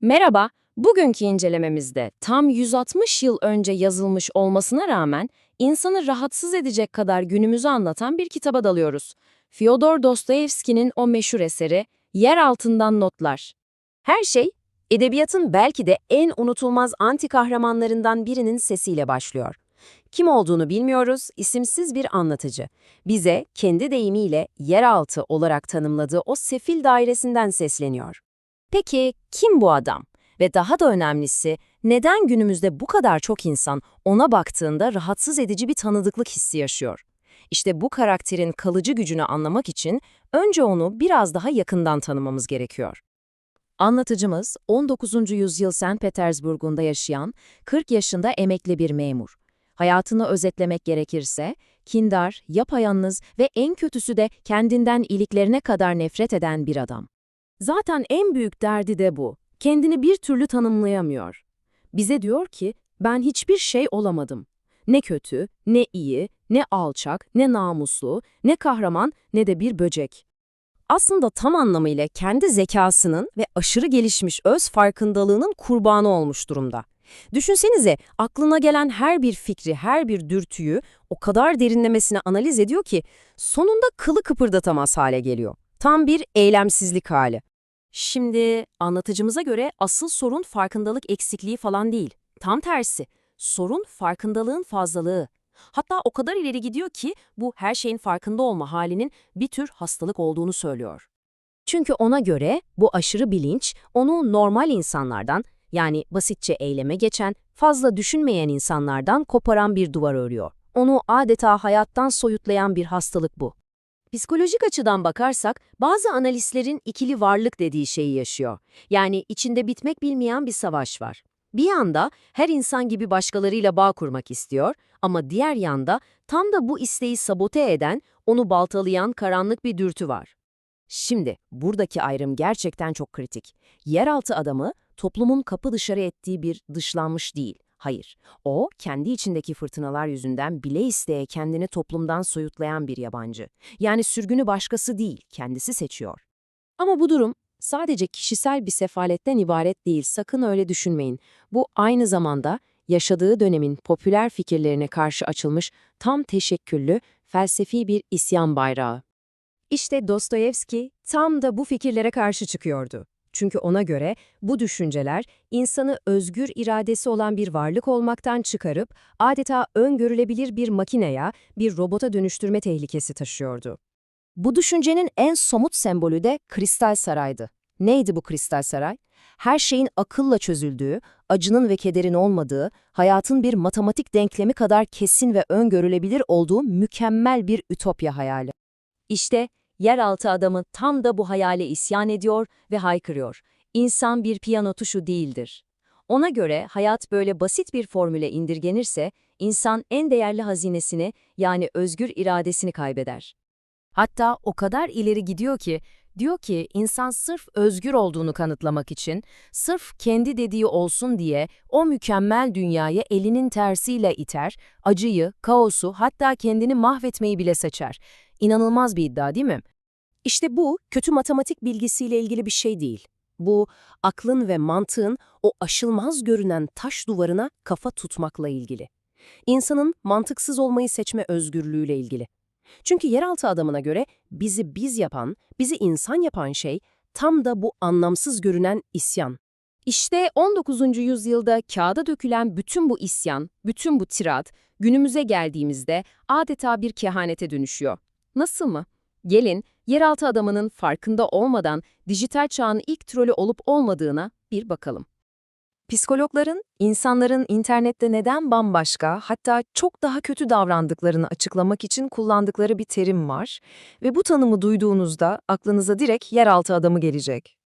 Merhaba, bugünkü incelememizde tam 160 yıl önce yazılmış olmasına rağmen insanı rahatsız edecek kadar günümüzü anlatan bir kitaba dalıyoruz. Fyodor Dostoyevski'nin o meşhur eseri Yer Altından Notlar. Her şey, edebiyatın belki de en unutulmaz anti kahramanlarından birinin sesiyle başlıyor. Kim olduğunu bilmiyoruz, isimsiz bir anlatıcı. Bize kendi deyimiyle yeraltı olarak tanımladığı o sefil dairesinden sesleniyor. Peki kim bu adam? Ve daha da önemlisi, neden günümüzde bu kadar çok insan ona baktığında rahatsız edici bir tanıdıklık hissi yaşıyor? İşte bu karakterin kalıcı gücünü anlamak için önce onu biraz daha yakından tanımamız gerekiyor. Anlatıcımız 19. yüzyıl St. Petersburg'unda yaşayan 40 yaşında emekli bir memur. Hayatını özetlemek gerekirse, kindar, yapayalnız ve en kötüsü de kendinden iliklerine kadar nefret eden bir adam. Zaten en büyük derdi de bu. Kendini bir türlü tanımlayamıyor. Bize diyor ki, ben hiçbir şey olamadım. Ne kötü, ne iyi, ne alçak, ne namuslu, ne kahraman, ne de bir böcek. Aslında tam anlamıyla kendi zekasının ve aşırı gelişmiş öz farkındalığının kurbanı olmuş durumda. Düşünsenize, aklına gelen her bir fikri, her bir dürtüyü o kadar derinlemesine analiz ediyor ki sonunda kılı kıpırdatamaz hale geliyor. Tam bir eylemsizlik hali. Şimdi anlatıcımıza göre asıl sorun farkındalık eksikliği falan değil. Tam tersi. Sorun farkındalığın fazlalığı. Hatta o kadar ileri gidiyor ki bu her şeyin farkında olma halinin bir tür hastalık olduğunu söylüyor. Çünkü ona göre bu aşırı bilinç onu normal insanlardan yani basitçe eyleme geçen, fazla düşünmeyen insanlardan koparan bir duvar örüyor. Onu adeta hayattan soyutlayan bir hastalık bu. Psikolojik açıdan bakarsak bazı analistlerin ikili varlık dediği şeyi yaşıyor. Yani içinde bitmek bilmeyen bir savaş var. Bir yanda her insan gibi başkalarıyla bağ kurmak istiyor ama diğer yanda tam da bu isteği sabote eden, onu baltalayan karanlık bir dürtü var. Şimdi buradaki ayrım gerçekten çok kritik. Yeraltı adamı toplumun kapı dışarı ettiği bir dışlanmış değil. Hayır, o kendi içindeki fırtınalar yüzünden bile isteye kendini toplumdan soyutlayan bir yabancı. Yani sürgünü başkası değil, kendisi seçiyor. Ama bu durum sadece kişisel bir sefaletten ibaret değil, sakın öyle düşünmeyin. Bu aynı zamanda yaşadığı dönemin popüler fikirlerine karşı açılmış tam teşekküllü, felsefi bir isyan bayrağı. İşte Dostoyevski tam da bu fikirlere karşı çıkıyordu. Çünkü ona göre bu düşünceler insanı özgür iradesi olan bir varlık olmaktan çıkarıp adeta öngörülebilir bir makineye, bir robota dönüştürme tehlikesi taşıyordu. Bu düşüncenin en somut sembolü de Kristal Saray'dı. Neydi bu Kristal Saray? Her şeyin akılla çözüldüğü, acının ve kederin olmadığı, hayatın bir matematik denklemi kadar kesin ve öngörülebilir olduğu mükemmel bir ütopya hayali. İşte yeraltı adamı tam da bu hayale isyan ediyor ve haykırıyor. İnsan bir piyano tuşu değildir. Ona göre hayat böyle basit bir formüle indirgenirse, insan en değerli hazinesini yani özgür iradesini kaybeder. Hatta o kadar ileri gidiyor ki, diyor ki insan sırf özgür olduğunu kanıtlamak için, sırf kendi dediği olsun diye o mükemmel dünyayı elinin tersiyle iter, acıyı, kaosu hatta kendini mahvetmeyi bile seçer. İnanılmaz bir iddia değil mi? İşte bu kötü matematik bilgisiyle ilgili bir şey değil. Bu aklın ve mantığın o aşılmaz görünen taş duvarına kafa tutmakla ilgili. İnsanın mantıksız olmayı seçme özgürlüğüyle ilgili. Çünkü yeraltı adamına göre bizi biz yapan, bizi insan yapan şey tam da bu anlamsız görünen isyan. İşte 19. yüzyılda kağıda dökülen bütün bu isyan, bütün bu tirat, günümüze geldiğimizde adeta bir kehanete dönüşüyor. Nasıl mı? Gelin, yeraltı adamının farkında olmadan dijital çağın ilk trolü olup olmadığına bir bakalım. Psikologların, insanların internette neden bambaşka, hatta çok daha kötü davrandıklarını açıklamak için kullandıkları bir terim var ve bu tanımı duyduğunuzda aklınıza direkt yeraltı adamı gelecek.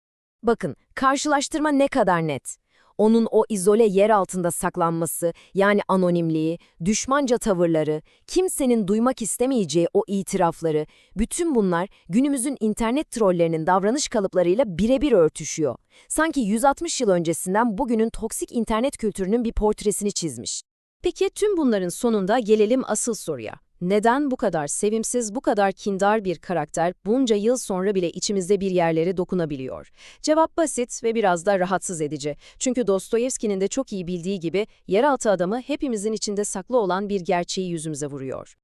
Bakın, karşılaştırma ne kadar net. Onun o izole yer altında saklanması, yani anonimliği, düşmanca tavırları, kimsenin duymak istemeyeceği o itirafları, bütün bunlar günümüzün internet trollerinin davranış kalıplarıyla birebir örtüşüyor. Sanki 160 yıl öncesinden bugünün toksik internet kültürünün bir portresini çizmiş. Peki tüm bunların sonunda gelelim asıl soruya. Neden bu kadar sevimsiz, bu kadar kindar bir karakter bunca yıl sonra bile içimizde bir yerlere dokunabiliyor? Cevap basit ve biraz da rahatsız edici. Çünkü Dostoyevski'nin de çok iyi bildiği gibi yeraltı adamı hepimizin içinde saklı olan bir gerçeği yüzümüze vuruyor.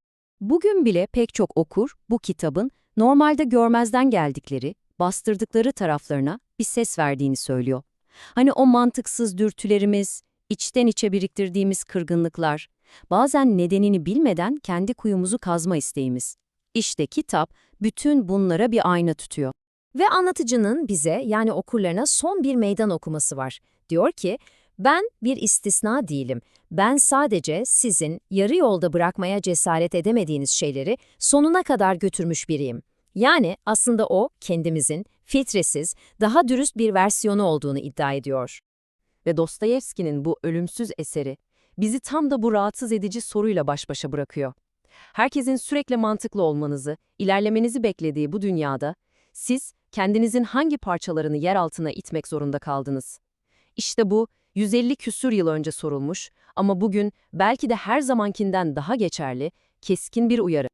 Bugün bile pek çok okur bu kitabın normalde görmezden geldikleri, bastırdıkları taraflarına bir ses verdiğini söylüyor. Hani o mantıksız dürtülerimiz, içten içe biriktirdiğimiz kırgınlıklar, bazen nedenini bilmeden kendi kuyumuzu kazma isteğimiz. İşte kitap bütün bunlara bir ayna tutuyor. Ve anlatıcının bize yani okurlarına son bir meydan okuması var. Diyor ki, ben bir istisna değilim. Ben sadece sizin yarı yolda bırakmaya cesaret edemediğiniz şeyleri sonuna kadar götürmüş biriyim. Yani aslında o kendimizin filtresiz, daha dürüst bir versiyonu olduğunu iddia ediyor. Ve Dostoyevski'nin bu ölümsüz eseri bizi tam da bu rahatsız edici soruyla baş başa bırakıyor. Herkesin sürekli mantıklı olmanızı, ilerlemenizi beklediği bu dünyada siz kendinizin hangi parçalarını yer altına itmek zorunda kaldınız? İşte bu 150 küsür yıl önce sorulmuş ama bugün belki de her zamankinden daha geçerli, keskin bir uyarı.